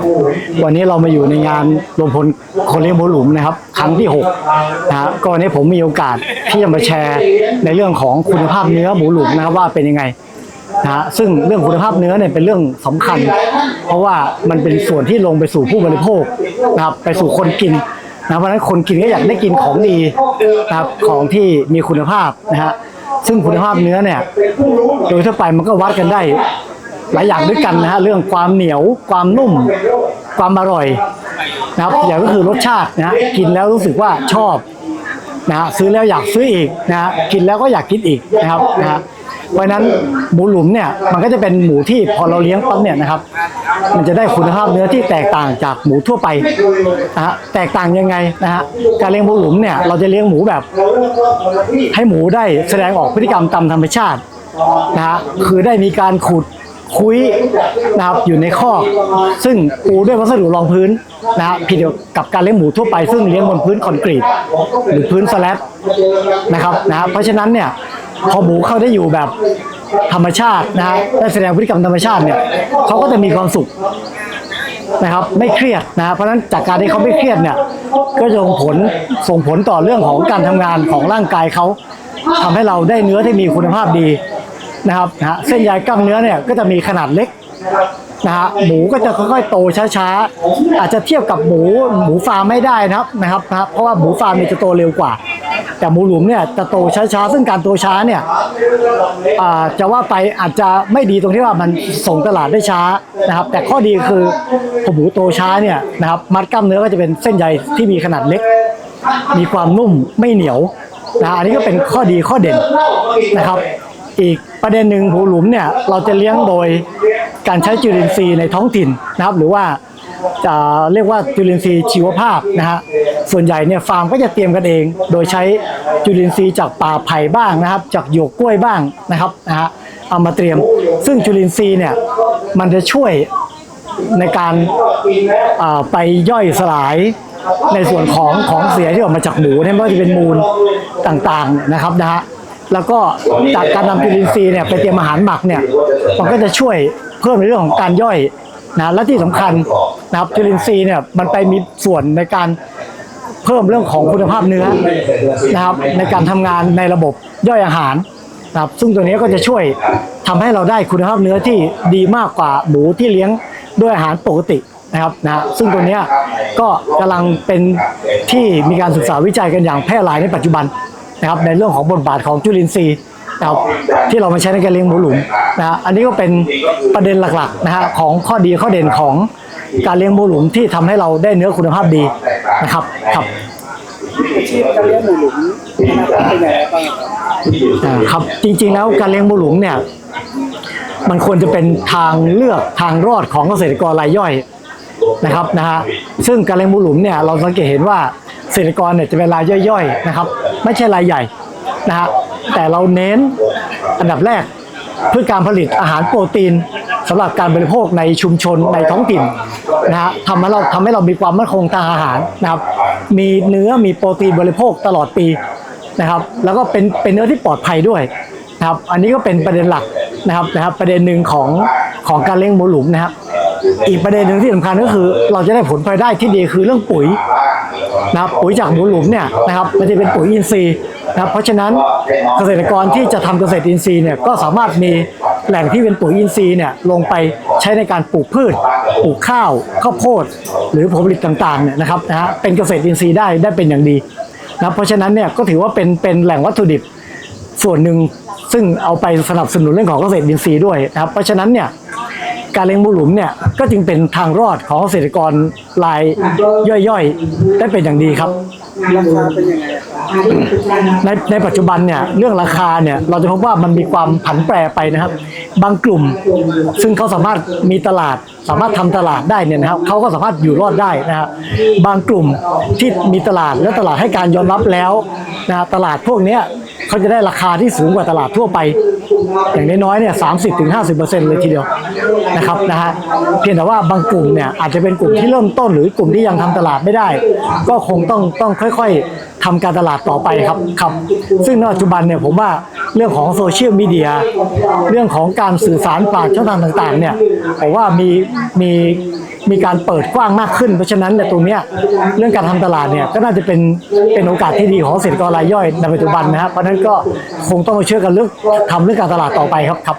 ับวันนี้เรามาอยู่ในงานรวมพลคนเลี้ยงหมูหลุมนะครับ ครั้งที่6นะฮะก็วันนี้ผมมีโอกาสที่จะมาแชร์ในเรื่องของคุณภาพเนื้อหมูหลุมนะครับว่าเป็นยังไงนะฮะซึ่งเรื่องคุณภาพเนื้อเนี่ยเป็นเรื่องสำคัญ เพราะว่ามันเป็นส่วนที่ลงไปสู่ผู้บริโภคนะครับไปสู่คนกินนะเพราะฉะนั้นคนกินก็อยากได้กินของดีนะครับของที่มีคุณภาพนะฮะซึ่งคุณภาพเนื้อเนี่ยโดยทั่วไปมันก็วัดกันได้หลายอย่างด้วยกันนะฮะเรื่องความเหนียวความนุ่ม ความอร่อยนะครับอย่างก็คือรสชาตินะกินแล้วรู้สึกว่าชอบนะฮะซื้อแล้วอยากซื้ออีกนะฮะกินแล้วก็อยากกินอีกนะครับนะฮะเพราะฉะนั้นหมูหลุมเนี่ยมันก็จะเป็นหมูที่พอเราเลี้ยงปั๊บเนี่ยนะครับ มันจะได้คุณภาพเนื้อที่แตกต่างจากหมูทั่วไปนะฮะแตกต่างยังไงนะฮะการเลี้ยงหมูหลุมเนี่ยเราจะเลี้ยงหมูแบบ ให้หมูได้แสดงออกพฤติกรรมตามธรรมชาตินะฮะคือได้มีการขุด คุยนะครับอยู่ในคอกซึ่งปูด้วยวัสดุรองพื้นนะฮะผิดกับการเลี้ยงหมูทั่วไป ซึ่งเลี้ยงบนพื้นคอนกรีต หรือพื้นสแลบนะครับนะฮะเพราะฉะนั้นเนี่ยพอหมูเขาได้อยู่แบบธรรมชาตินะฮะได้แสดงพฤติกรรมธรรมชาติเนี่ยเขาก็จะมีความสุขนะครับไม่เครียดนะเพราะฉะนั้นจากการที่เขาไม่เครียดเนี่ยก็จะส่งผลส่งผลต่อเรื่องของการทำงานของร่างกายเขาทำให้เราได้เนื้อที่มีคุณภาพดี นะครับนะฮะเส้นใยกล้ามเนื้อเนี่ยก็จะมีขนาดเล็กนะฮะหมูก็จะค่อยๆโตช้าๆอาจจะเทียบกับหมูหมูฟาร์มไม่ได้นะครับนะครับนะเพราะว่าหมูฟาร์มเนี่ยจะโตเร็วกว่า แต่หมูหลุมเนี่ยจะโตช้าๆซึ่งการโตช้าเนี่ยอาจะว่าไปอาจจะไม่ดีตรงที่ว่ามันส่งตลาดได้ช้านะครับ แต่ข้อดีคือพอหมูโตช้าเนี่ยนะครับมัดกล้ามเนื้อก็จะเป็นเส้นใยที่มีขนาดเล็ก มีความนุ่มไม่เหนียวนะอันนี้ก็เป็นข้อดีข้อเด่นนะครับ อีกประเด็นหนึ่งหูหลุมเนี่ยเราจะเลี้ยงโดยการใช้จุลินทรีย์ในท้องถิ่นนะครับ หรือว่าจะเรียกว่าจุลินทรีย์ชีวภาพนะฮะส่วนใหญ่เนี่ยฟาร์มก็จะเตรียมกันเอง โดยใช้จุลินทรีย์จากป่าไผ่บ้างนะครับ จากหยวกกล้วยบ้างนะครับนะฮะเอามาเตรียม ซึ่งจุลินทรีย์เนี่ยมันจะช่วยในการไปย่อยสลายในส่วนของของเสียที่ออกมาจากหมูเนี่ยไม่ว่าจะเป็นมูลต่างๆนะครับนะฮะ แล้วก็จากการนำจุลินทรีย์เนี่ยไปเตรียมอาหารหมักเนี่ยมันก็จะช่วยเพิ่มในเรื่องของการย่อยนะและที่สำคัญนะครับจุลินทรีย์เนี่ยมันไปมีส่วนในการเพิ่มเรื่องของคุณภาพเนื้อนะครับในการทำงานในระบบย่อยอาหารนะครับซึ่งตัวนี้ก็จะช่วยทำให้เราได้คุณภาพเนื้อที่ดีมากกว่าหมูที่เลี้ยงด้วยอาหารปกตินะครับนะฮะซึ่งตัวนี้ก็กำลังเป็นที่มีการศึกษาวิจัยกันอย่างแพร่หลายในปัจจุบัน นะครับในเรื่องของบทบาทของจุลินทรีย์นะครับที่เรามาใช้ในการเลี้ยงหมูหลุมนะฮะอันนี้ก็เป็นประเด็นหลักๆนะฮะของข้อดีข้อเด่นของการเลี้ยงหมูหลุมที่ทำให้เราได้เนื้อคุณภาพดีนะครับครับอาชีพการเลี้ยงหมูหลุมอนาคตเป็นยังไงบ้างครับอ่าครับจริงๆแล้วการเลี้ยงหมูหลุมเนี่ยมันควรจะเป็นทางเลือกทางรอดของเกษตรกรรายย่อยนะครับนะฮะซึ่งการเลี้ยงหมูหลุมเนี่ยเราสังเกตเห็นว่าเกษตรกรเนี่ยจะเป็นรายย่อยๆนะครับ ไม่ใช่รายใหญ่นะฮะแต่เราเน้นอันดับแรกเพื่อการผลิตอาหารโปรตีนสำหรับการบริโภคในชุมชนในท้องถิ่นนะฮะทำให้เราทำให้เรามีความมั่นคงทางอาหารนะครับมีเนื้อมีโปรตีนบริโภคตลอดปีนะครับแล้วก็เป็นเป็นเนื้อที่ปลอดภัยด้วยนะครับอันนี้ก็เป็นประเด็นหลักนะครับนะครับประเด็นหนึ่งของของการเลี้ยงหมูหลุมนะครับอีกประเด็นหนึ่งที่สำคัญก็คือ เราจะได้ผลพลอยได้ที่ดีคือเรื่องปุ๋ย นะครับปุ๋ยจากหมูหลุมเนี่ยนะครับมันจะเป็นปุ๋ยอินทรีย์นะครับเพราะฉะนั้นเกษตรกรที่จะทำเกษตรอินทรีย์เนี่ยก็สามารถมีแหล่งที่เป็นปุ๋ยอินทรีย์เนี่ยลงไปใช้ในการปลูกพืช ปลูกข้าวข้าวโพด หรือผลผลิตต่างๆเนี่ยนะครับนะฮะเป็นเกษตรอินทรีย์ได้ได้เป็นอย่างดีนะเพราะฉะนั้นเนี่ยก็ถือว่าเป็นเป็นแหล่งวัตถุดิบส่วนหนึ่งซึ่งเอาไปสนับสนุนเรื่องของเกษตรอินทรีย์ด้วยนะครับเพราะฉะนั้นเนี่ย การเลี้ยงหมูหลุมเนี่ยก็จึงเป็นทางรอดของเกษตรกรรายย่อยๆ ได้เป็นอย่างดีครับ ราคาเป็นยังไงครับในในปัจจุบันเนี่ยเรื่องราคาเนี่ยเราจะพบว่ามันมีความผันแปรไปนะครับ บางกลุ่มซึ่งเขาสามารถมีตลาด สามารถทำตลาดได้เนี่ยนะครับเขาก็สามารถอยู่รอดได้นะครับบางกลุ่มที่มีตลาดและตลาดให้การยอมรับแล้วนะตลาดพวกเนี้ย เขาจะได้ราคาที่สูงกว่าตลาดทั่วไป อย่างน้อยๆเนี่ยสามสิบถึงห้าสิบเปอร์เซ็นต์เลยทีเดียวนะครับนะฮะเพียงแต่ว่าบางกลุ่มเนี่ยอาจจะเป็นกลุ่มที่เริ่มต้นหรือกลุ่มที่ยังทำตลาดไม่ได้ ก็คงต้องต้องค่อยๆทำการตลาดต่อไปครับครับซึ่งในปัจจุบันเนี่ยผมว่าเรื่องของโซเชียลมีเดียเรื่องของการสื่อสารผ่านช่องทางต่างๆเนี่ยผมว่ามีมี มีการเปิดกว้างมากขึ้น เพราะฉะนั้นในตรงเนี้ยเรื่องการทำตลาดเนี่ยก็น่าจะเป็นเป็นโอกาสที่ดีของเกษตรกรรายย่อยในปัจจุบันนะครับเพราะฉะนั้นก็คงต้องมาช่อกันเรื่องทำเรื่องการตลาดต่อไปครับครับ